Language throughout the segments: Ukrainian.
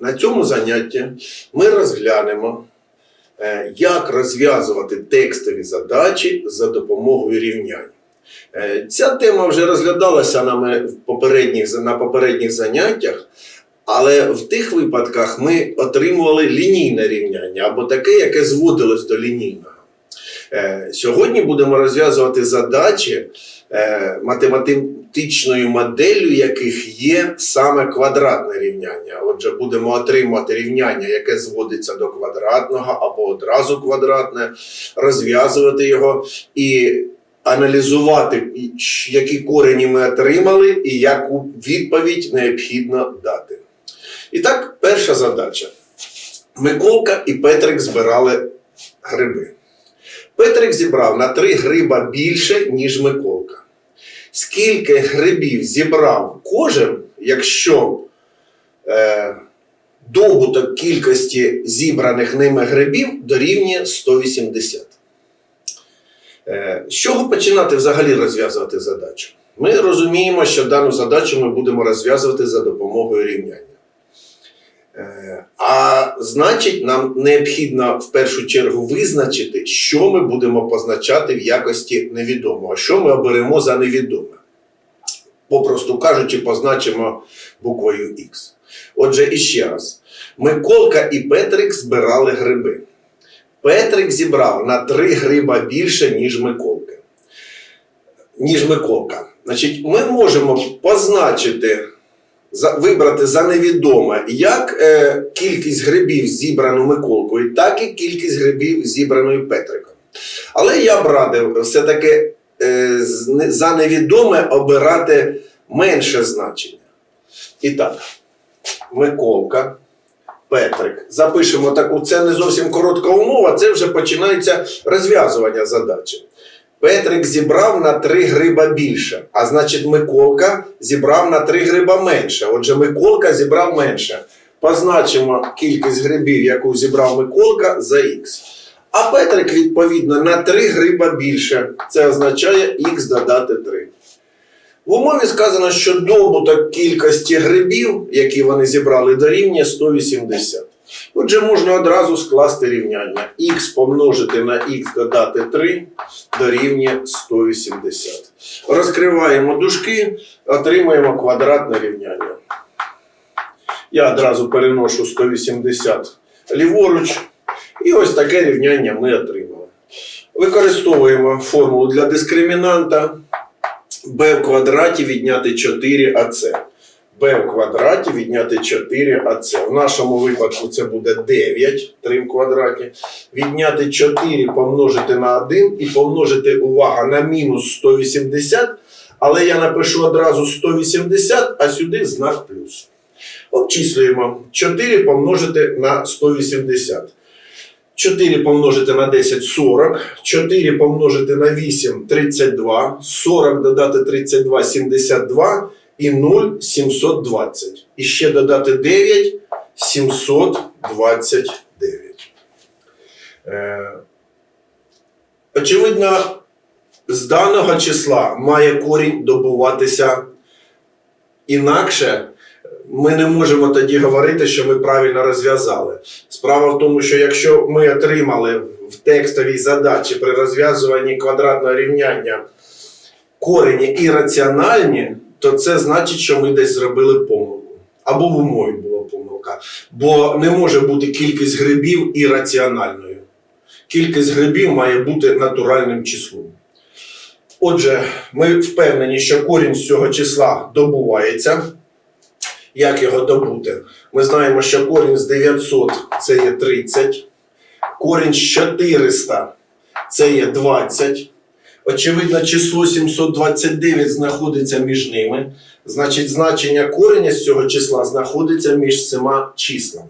На цьому занятті ми розглянемо, е, як розв'язувати текстові задачі за допомогою рівнянь. Е, Ця тема вже розглядалася нами в попередніх, на попередніх заняттях, але в тих випадках ми отримували лінійне рівняння або таке, яке зводилось до лінійного. Е, Сьогодні будемо розв'язувати задачі, е, математичною моделлю яких є саме квадратне рівняння. Отже, будемо отримувати рівняння, яке зводиться до квадратного або одразу квадратне, розв'язувати його і аналізувати, які корені ми отримали і яку відповідь необхідно дати. І так, перша задача. Миколка і Петрик збирали гриби. Петрик зібрав на три гриба більше, ніж Миколка. Скільки грибів зібрав кожен, якщо е, добуток кількості зібраних ними грибів дорівнює 180? Е, з чого починати взагалі розв'язувати задачу? Ми розуміємо, що дану задачу ми будемо розв'язувати за допомогою рівняння. Е, А значить, нам необхідно в першу чергу визначити, що ми будемо позначати в якості невідомого, що ми оберемо за невідоме. Попросту кажучи, позначимо буквою Х. Отже, іще раз: Миколка і Петрик збирали гриби. Петрик зібрав на 3 гриба більше, ніж Миколка. Ніж Миколка. Значить, ми можемо позначити вибрати за невідоме як е, кількість грибів зібрану Миколкою, так і кількість грибів зібраною Петриком. Але я б радив все-таки е, за невідоме обирати менше значення. І так, Миколка, Петрик. Запишемо таку, це не зовсім коротка умова, це вже починається розв'язування задачі. Петрик зібрав на 3 гриба більше, а значить Миколка зібрав на 3 гриба менше. Отже, Миколка зібрав менше. Позначимо кількість грибів, яку зібрав Миколка, за х. А Петрик, відповідно, на 3 гриба більше. Це означає х додати 3. В умові сказано, що добуток кількості грибів, які вони зібрали, дорівнює 180. Отже, можна одразу скласти рівняння. х помножити на х додати 3 дорівнює 180. Розкриваємо дужки, отримаємо квадратне рівняння. Я одразу переношу 180 ліворуч. І ось таке рівняння ми отримали. Використовуємо формулу для дискримінанта b в квадраті відняти 4ac. B в квадраті відняти 4ac. В нашому випадку це буде 9, 3 в квадраті. Відняти 4 помножити на 1 і помножити, увага, на мінус 180. Але я напишу одразу 180, а сюди знак плюс. Обчислюємо 4 помножити на 180. 4 помножити на 10 40, 4 помножити на 8 32, 40 додати 32 72 і 0 720. І ще додати 9 729. Е, очевидно, з даного числа має корінь добуватися інакше. Ми не можемо тоді говорити, що ми правильно розв'язали. Справа в тому, що якщо ми отримали в текстовій задачі при розв'язуванні квадратного рівняння корені ірраціональні, то це значить, що ми десь зробили помилку. Або в умові була помилка. Бо не може бути кількість грибів ірраціональною. Кількість грибів має бути натуральним числом. Отже, ми впевнені, що корінь з цього числа добувається. Як його добути? Ми знаємо, що корінь з 900 це є 30, корінь з 400 це є 20. Очевидно, число 729 знаходиться між ними. Значить, значення кореня з цього числа знаходиться між цими числами.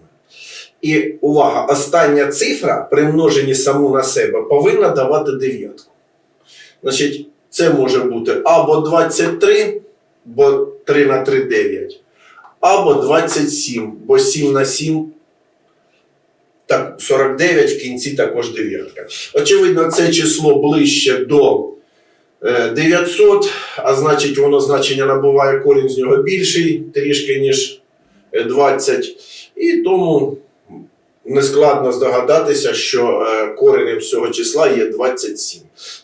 І увага, остання цифра при множенні саму на себе повинна давати дев'ятку. Значить, це може бути або 23, бо 3 на 3 9 або 27, бо 7 на 7 так, 49 в кінці також дев'ятка. Очевидно, це число ближче до е, 900, а значить, воно значення набуває корінь з нього більший, трішки, ніж е, 20. І тому нескладно здогадатися, що е, коренем цього числа є 27.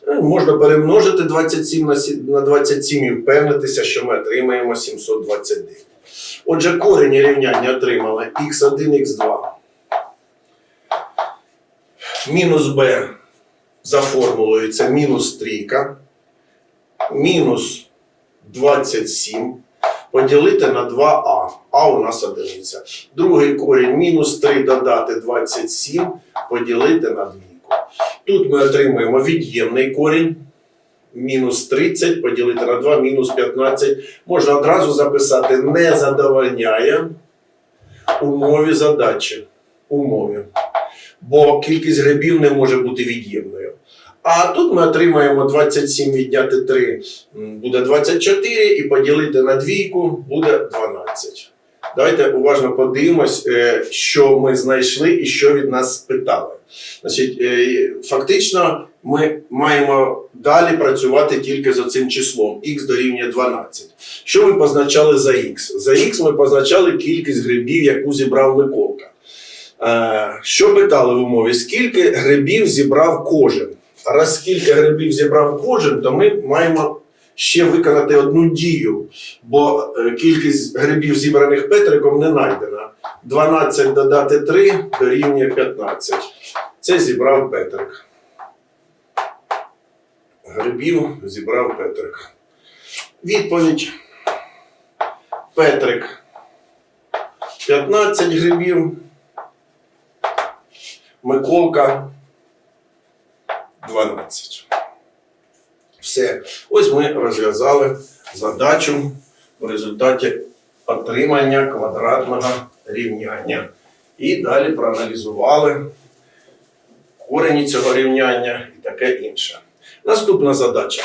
Е, Можна перемножити 27 на 27 і впевнитися, що ми отримаємо 729. Отже, корені рівняння отримали х1, х2. Мінус b за формулою це мінус трійка. Мінус 27 поділити на 2а. А у нас одиниця. Другий корінь мінус 3 додати 27 поділити на двійку. Тут ми отримуємо від'ємний корінь. Мінус 30 поділити на 2, мінус 15. Можна одразу записати не задовольняє умові задачі. Умові. Бо кількість грибів не може бути від'ємною. А тут ми отримаємо 27 відняти 3 буде 24 і поділити на двійку буде 12. Давайте уважно подивимось, е, що ми знайшли і що від нас питали. Значить, е, фактично, ми маємо далі працювати тільки з цим числом х дорівнює 12. Що ми позначали за х? За х ми позначали кількість грибів, яку зібрав Миколка. Е, Що питали в умові? Скільки грибів зібрав кожен? Раз скільки грибів зібрав кожен, то ми маємо ще виконати одну дію, бо е, кількість грибів, зібраних Петриком, не знайдена. 12 додати 3 дорівнює 15. Це зібрав Петрик. Грибів зібрав Петрик. Відповідь. Петрик 15 грибів. Миколка 12. Все. Ось ми розв'язали задачу в результаті отримання квадратного рівняння. І далі проаналізували корені цього рівняння і таке інше. Наступна задача.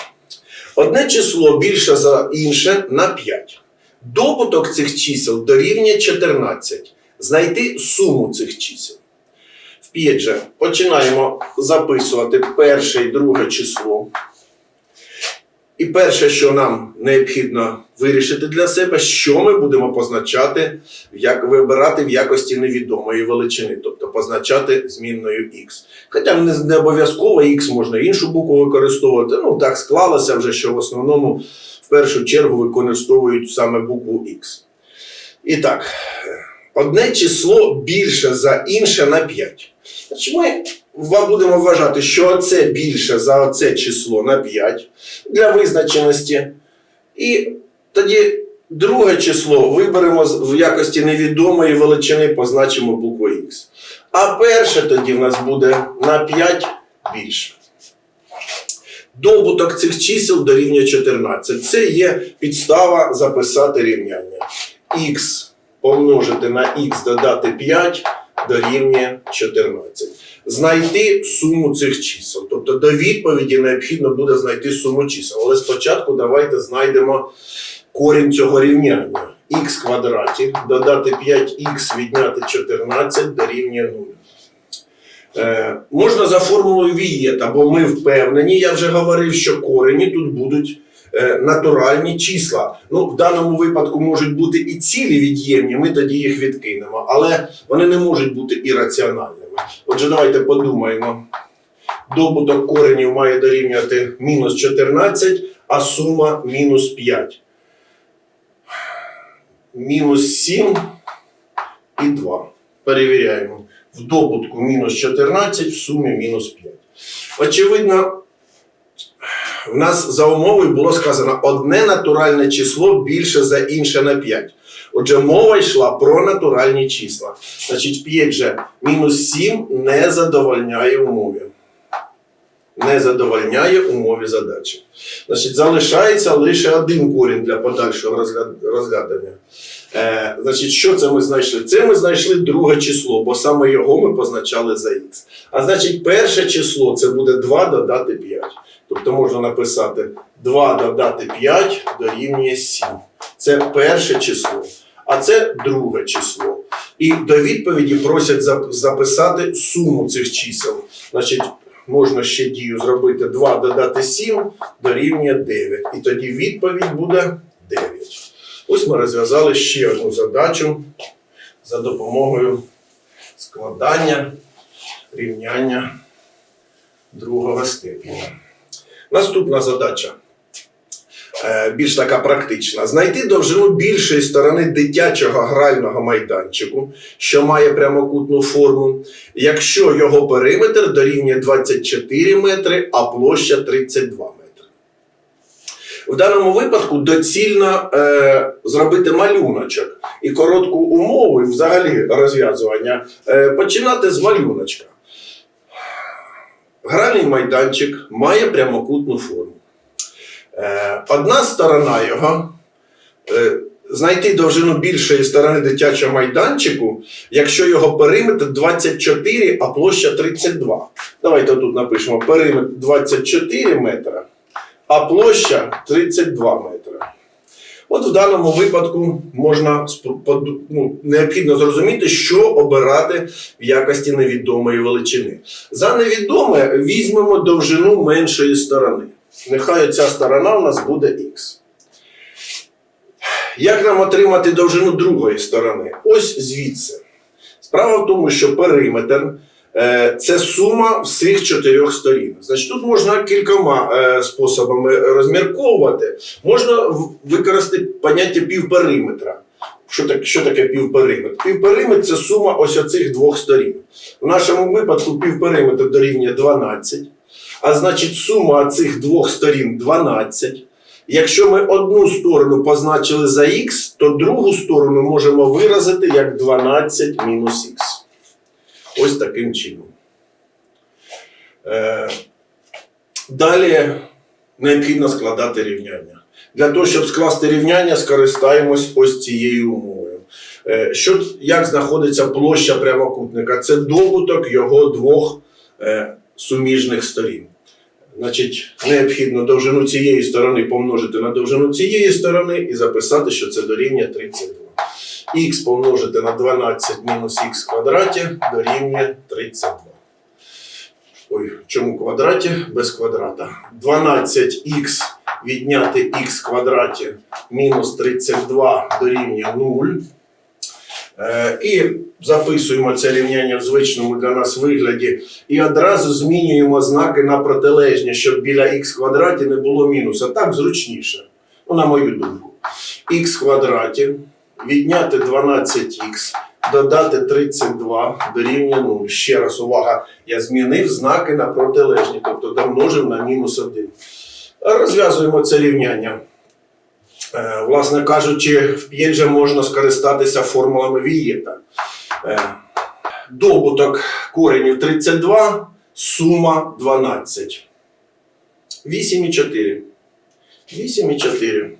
Одне число більше за інше на 5. Добуток цих чисел дорівнює 14. Знайти суму цих чисел. Вп'ять же починаємо записувати перше і друге число. І перше, що нам необхідно вирішити для себе, що ми будемо позначати, як вибирати в якості невідомої величини, тобто позначати змінною x. Хоча не, обов'язково x можна іншу букву використовувати. Ну так склалося вже, що в основному в першу чергу використовують саме букву x. І так, одне число більше за інше на 5. Значить, ми будемо вважати, що це більше за це число на 5 для визначеності. І тоді друге число виберемо в якості невідомої величини, позначимо букву Х. А перше тоді в нас буде на 5 більше. Добуток цих чисел дорівнює 14. Це є підстава записати рівняння. Х помножити на х додати 5 дорівнює 14. Знайти суму цих чисел. Тобто до відповіді необхідно буде знайти суму чисел. Але спочатку давайте знайдемо корінь цього рівняння. х квадраті додати 5х відняти 14 дорівнює 0. Е, можна за формулою Вієта, бо ми впевнені, я вже говорив, що корені тут будуть натуральні числа. Ну, в даному випадку можуть бути і цілі від'ємні, ми тоді їх відкинемо, але вони не можуть бути ірраціональними. Отже, давайте подумаємо. Добуток коренів має дорівнювати мінус 14, а сума мінус 5. Мінус 7 і 2. Перевіряємо. В добутку мінус 14, в сумі мінус 5. Очевидно, в нас за умовою було сказано одне натуральне число більше за інше на 5. Отже, мова йшла про натуральні числа. Значить, 5 же мінус 7 не задовольняє умові. Не задовольняє умові задачі. Значить, залишається лише один корінь для подальшого розгля- розглядання. Е, значить, що це ми знайшли? Це ми знайшли друге число, бо саме його ми позначали за х. А значить, перше число це буде 2 додати 5. Тобто можна написати 2 додати 5 дорівнює 7. Це перше число, а це друге число. І до відповіді просять записати суму цих чисел. Значить, можна ще дію зробити 2 додати 7 дорівнює 9. І тоді відповідь буде 9. Ось ми розв'язали ще одну задачу за допомогою складання рівняння другого степеня. Наступна задача. е, Більш така практична. Знайти довжину більшої сторони дитячого грального майданчику, що має прямокутну форму, якщо його периметр дорівнює 24 метри, а площа 32 метри. В даному випадку доцільно е, зробити малюночок і коротку умову, і взагалі розв'язування, е, починати з малюночка. Гральний майданчик має прямокутну форму. Е, одна сторона його е, знайти довжину більшої сторони дитячого майданчику, якщо його периметр 24, а площа 32. Давайте тут напишемо периметр 24 метра, а площа 32 метри. От в даному випадку можна ну, необхідно зрозуміти, що обирати в якості невідомої величини. За невідоме візьмемо довжину меншої сторони. Нехай ця сторона у нас буде х. Як нам отримати довжину другої сторони? Ось звідси. Справа в тому, що периметр це сума всіх чотирьох сторін. Значить, тут можна кількома е, способами розмірковувати. Можна використати поняття півпериметра. Що, так, що таке півпериметр? Півпериметр це сума ось оцих двох сторін. В нашому випадку півпериметр дорівнює 12, а значить сума цих двох сторін 12. Якщо ми одну сторону позначили за х, то другу сторону можемо виразити як 12 мінус х. Ось таким чином. Е, далі необхідно складати рівняння. Для того, щоб скласти рівняння, скористаємось ось цією умовою. Е, що, як знаходиться площа прямокутника? Це добуток його двох е, суміжних сторін. Значить, необхідно довжину цієї сторони помножити на довжину цієї сторони і записати, що це дорівнює 32. Х помножити на 12 мінус х квадраті дорівнює 32. Ой, чому квадраті? Без квадрата. 12х відняти х квадраті мінус 32 дорівнює 0. Е, і записуємо це рівняння в звичному для нас вигляді. І одразу змінюємо знаки на протилежні, щоб біля х квадраті не було мінуса. Так зручніше. Ну, на мою думку. х квадраті відняти 12х, додати 32 дорівнює 0. Ще раз увага, я змінив знаки на протилежні, тобто домножив на мінус 1. Розв'язуємо це рівняння. Е, Власне кажучи, в П'єджа можна скористатися формулами Вієта. Е, Добуток коренів 32, сума 12. 8 і 4. 8 і 4.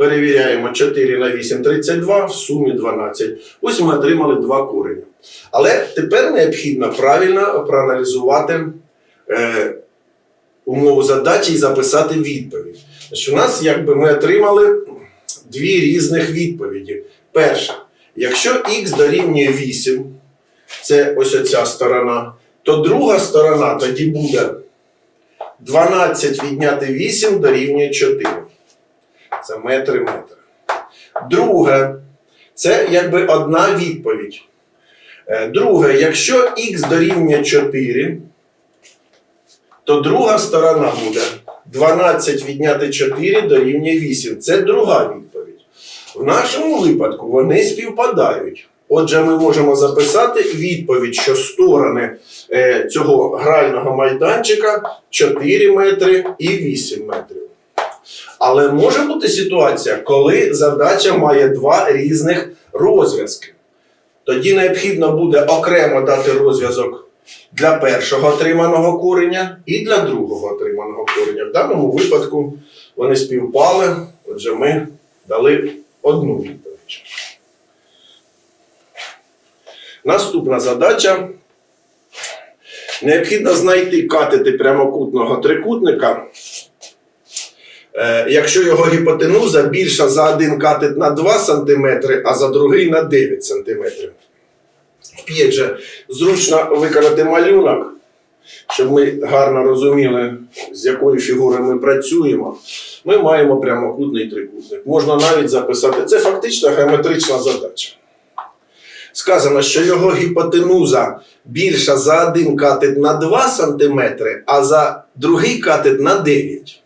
Перевіряємо 4 на 8 32, в сумі 12. Ось ми отримали два корені. Але тепер необхідно правильно проаналізувати е, умову задачі і записати відповідь. Значить, у нас якби ми отримали дві різних відповіді. Перша, якщо х дорівнює 8, це ось оця сторона, то друга сторона тоді буде 12 відняти 8 дорівнює 4. Це метри метри. Друге, це якби одна відповідь. Е, Друге, якщо х дорівнює 4, то друга сторона буде 12 відняти 4 дорівнює 8. Це друга відповідь. В нашому випадку вони співпадають. Отже, ми можемо записати відповідь, що сторони е, цього грального майданчика 4 метри і 8 метрів. Але може бути ситуація, коли задача має два різних розв'язки. Тоді необхідно буде окремо дати розв'язок для першого отриманого кореня і для другого отриманого кореня. В даному випадку вони співпали, отже, ми дали одну відповідь. Наступна задача. Необхідно знайти катети прямокутного трикутника. Е, якщо його гіпотенуза більша за один катет на 2 см, а за другий на 9 см. П'ять же зручно виконати малюнок, щоб ми гарно розуміли, з якою фігурою ми працюємо. Ми маємо прямокутний трикутник. Можна навіть записати. Це фактично геометрична задача. сказано, що його гіпотенуза більша за один катет на 2 см, а за другий катет на 9.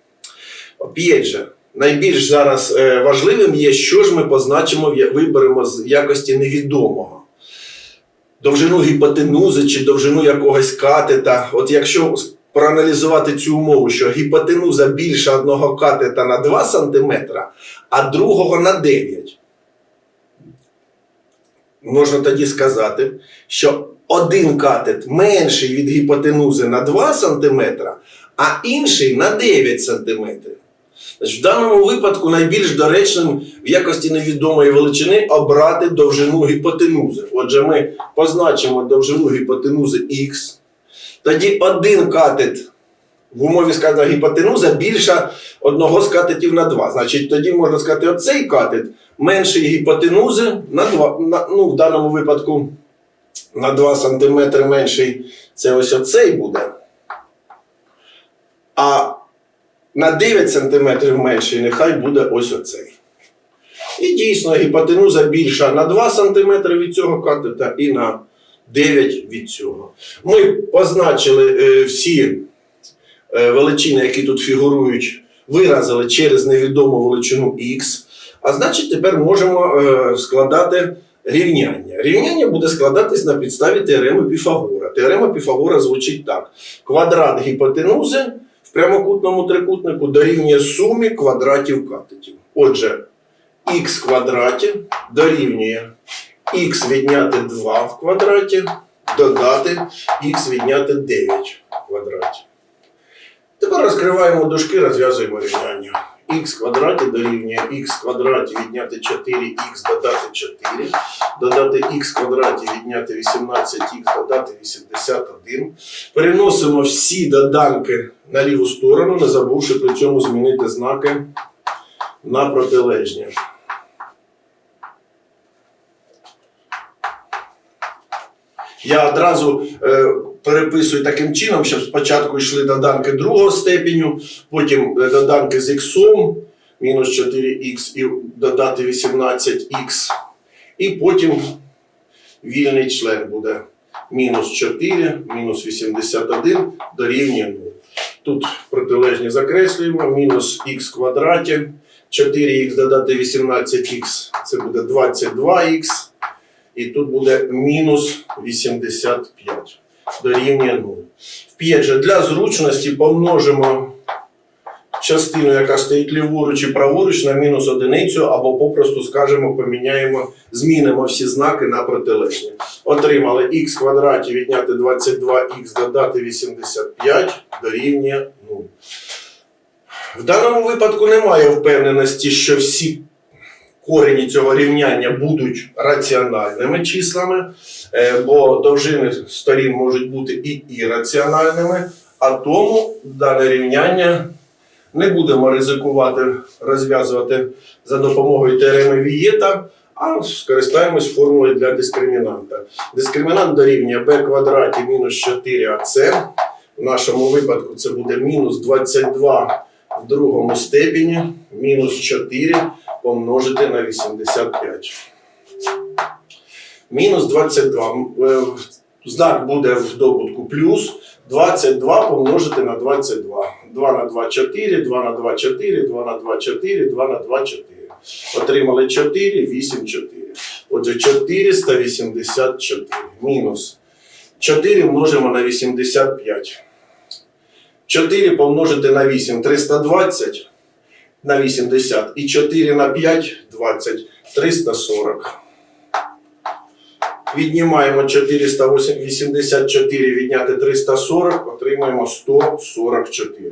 Опять же, найбільш зараз е, важливим є, що ж ми позначимо, виберемо з якості невідомого. Довжину гіпотенузи чи довжину якогось катета. От якщо проаналізувати цю умову, що гіпотенуза більша одного катета на 2 см, а другого на 9. Можна тоді сказати, що один катет менший від гіпотенузи на 2 см, а інший на 9 см. В даному випадку найбільш доречним в якості невідомої величини обрати довжину гіпотенузи. Отже, ми позначимо довжину гіпотенузи х. Тоді один катет в умові сказано гіпотенуза більша одного з катетів на 2. Значить, тоді можна сказати, оцей катет менший гіпотенузи на 2. На, ну, в даному випадку на 2 см менший це ось оцей буде. А на 9 см менший нехай буде ось оцей. І дійсно гіпотенуза більша на 2 см від цього катета і на 9 від цього. Ми позначили е, всі е, величини, які тут фігурують, виразили через невідому величину х. А значить, тепер можемо е, складати рівняння. Рівняння буде складатись на підставі теореми Піфагора. Теорема Піфагора звучить так: квадрат гіпотенузи прямокутному трикутнику дорівнює сумі квадратів катетів. Отже, х квадраті дорівнює х відняти 2 в квадраті, додати х відняти 9 в квадраті. Тепер розкриваємо дужки, розв'язуємо рівняння. Х квадраті дорівнює х квадраті відняти 4х додати 4, додати х квадраті відняти 18х додати 81. Переносимо всі доданки на ліву сторону, не забувши при цьому змінити знаки на протилежні. Я одразу е, переписую таким чином, щоб спочатку йшли доданки другого степеню, потім доданки з х, мінус 4х і додати 18х, і потім вільний член буде. Мінус 4, мінус 81 дорівнює 0. Тут протилежні закреслюємо, мінус х квадраті, 4х додати 18х, це буде 22х. І тут буде мінус 85 дорівнює 0. Вп'ять же для зручності помножимо частину, яка стоїть ліворуч і праворуч, на мінус одиницю, або попросту скажемо, поміняємо, змінимо всі знаки на протилежні. Отримали х квадраті відняти 22х додати 85 дорівнює 0. В даному випадку немає впевненості, що всі корені цього рівняння будуть раціональними числами, е, бо довжини сторін можуть бути і ірраціональними, а тому дане рівняння не будемо ризикувати розв'язувати за допомогою теореми Вієта, а скористаємось формулою для дискримінанта. Дискримінант дорівнює b квадраті мінус 4ac. В нашому випадку це буде мінус 22 в другому степені, мінус 4 помножити на 85. Мінус 22. Е, Знак буде в добутку плюс. 22 помножити на 22. 2 на 2 4, 2 на 2 4, 2 на 2 4, 2 на 2 4. Отримали 4, 8, 4. Отже, 484. Мінус. 4 множимо на 85. 4 помножити на 8 320 на 80 і 4 на 5 20 340. Віднімаємо 484 відняти 340, отримаємо 144.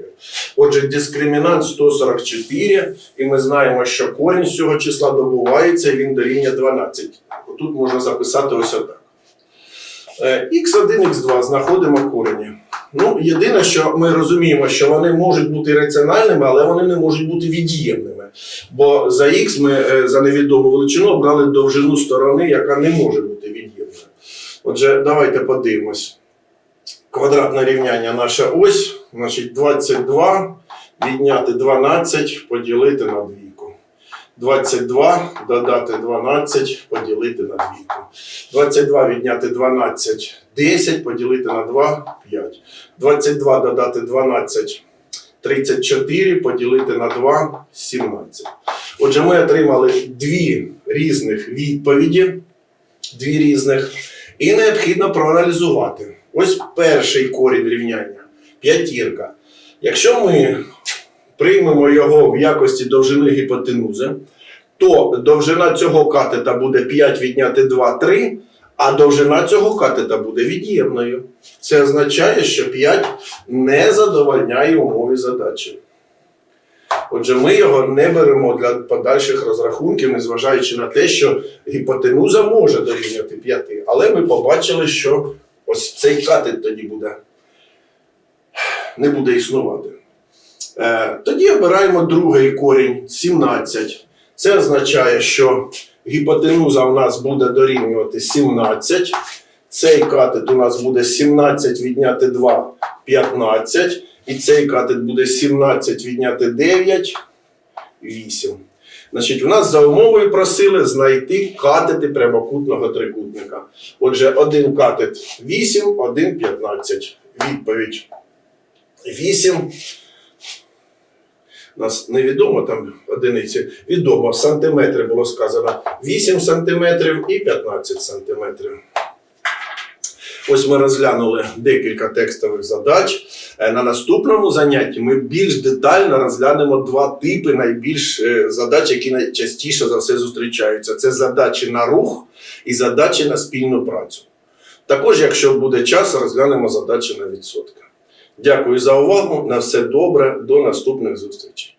Отже, дискримінант 144, і ми знаємо, що корінь з цього числа добувається, і він дорівнює 12. Тут можна записати ось отак. Е, Х1, Х2 знаходимо корені. Ну, єдине, що ми розуміємо, що вони можуть бути раціональними, але вони не можуть бути від'ємними. Бо за х ми е, за невідому величину обрали довжину сторони, яка не може бути від'ємною. Отже, давайте подивимось. Квадратне рівняння наша ось, значить 22 відняти 12 поділити на двійку. 22 додати 12, поділити на двійку. 22 відняти 12, 10, поділити на 2, 5. 22 додати 12, 34, поділити на 2, 17. Отже, ми отримали дві різних відповіді, дві різних, і необхідно проаналізувати. Ось перший корінь рівняння п'ятірка. Якщо ми приймемо його в якості довжини гіпотенузи, то довжина цього катета буде 5 відняти 2, 3, а довжина цього катета буде від'ємною. Це означає, що 5 не задовольняє умові задачі. Отже, ми його не беремо для подальших розрахунків, незважаючи на те, що гіпотенуза може дорівнювати 5. Але ми побачили, що ось цей катет тоді буде не буде існувати. Е, тоді обираємо другий корінь 17. Це означає, що гіпотенуза у нас буде дорівнювати 17. Цей катет у нас буде 17 відняти 2 15. І цей катет буде 17 відняти 9 8. Значить, у нас за умовою просили знайти катети прямокутного трикутника. Отже, один катет 8, один 15. Відповідь 8. Нас невідомо там одиниці, відомо, сантиметри було сказано 8 сантиметрів і 15 сантиметрів. Ось ми розглянули декілька текстових задач. Е, На наступному занятті ми більш детально розглянемо два типи найбільш е, задач, які найчастіше за все зустрічаються. Це задачі на рух і задачі на спільну працю. Також, якщо буде час, розглянемо задачі на відсотки. Дякую за увагу. На все добре. До наступних зустрічей.